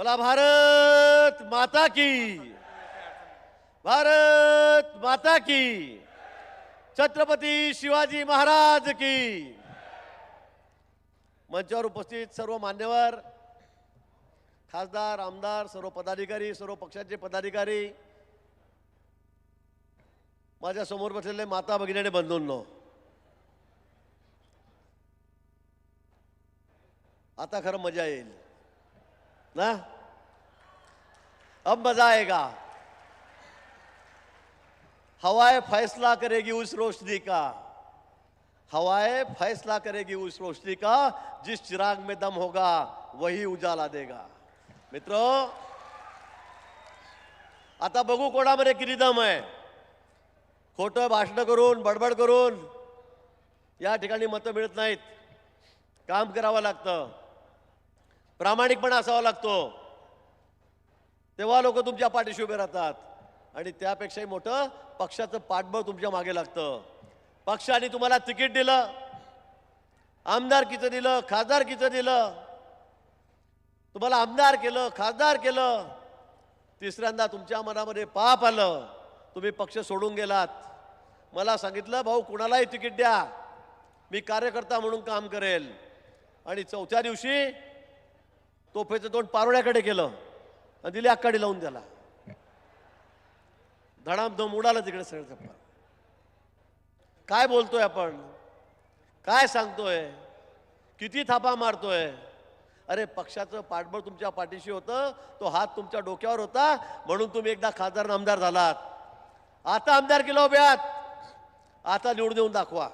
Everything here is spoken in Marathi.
बोला भारत माता की। भारत माता की। छत्रपती शिवाजी महाराज की। मंचावर उपस्थित सर्व मान्यवर खासदार आमदार सर्व पदाधिकारी सर्व पक्षाचे पदाधिकारी माझ्यासमोर बसलेले माता भगिनीने बंधूंनो आता खरं मजा येईल. ना? अब मजा आएगा। हवाएं फैसला करेगी उस रोशनी का। हवाएं फैसला करेगी उस रोशनी का जिस चिराग में दम होगा वही उजाला देगा। मित्रों आता बघू कोणामध्ये किती दम आहे खोटं भाषण करून बडबड करून या ठिकाणी मतं मिळत नाहीत। काम करावं लागतं। प्रामाणिकपणा असावा लागतो. तेव्हा लोक तुमच्या पाठीशी उभे राहतात. आणि त्यापेक्षाही मोठं पक्षाचं पाठबळ तुमच्या मागे लागतं. पक्षाने तुम्हाला तिकीट दिलं आमदारकीचं दिलं खासदारकीचं दिलं. तुम्हाला आमदार केलं खासदार केलं. तिसऱ्यांदा तुमच्या मनामध्ये पाप आलं. तुम्ही पक्ष सोडून गेलात. मला सांगितलं भाऊ कुणालाही तिकीट द्या. मी कार्यकर्ता म्हणून काम करेल. आणि चौथ्या दिवशी तोफेचं तोंड पारोळ्याकडे केलं आणि दिली आकाडी लावून त्याला. धडामधम उडाला तिकडे सगळं चप्पा काय बोलतोय आपण? काय सांगतोय? किती थापा मारतोय? अरे पक्षाचं पाठबळ तुमच्या पाठीशी होतं तो हात तुमच्या डोक्यावर होता म्हणून तुम्ही एकदा खासदार आमदार झालात. आता आमदार केला उभ्यात हो आता निवडून देऊन दाखवा.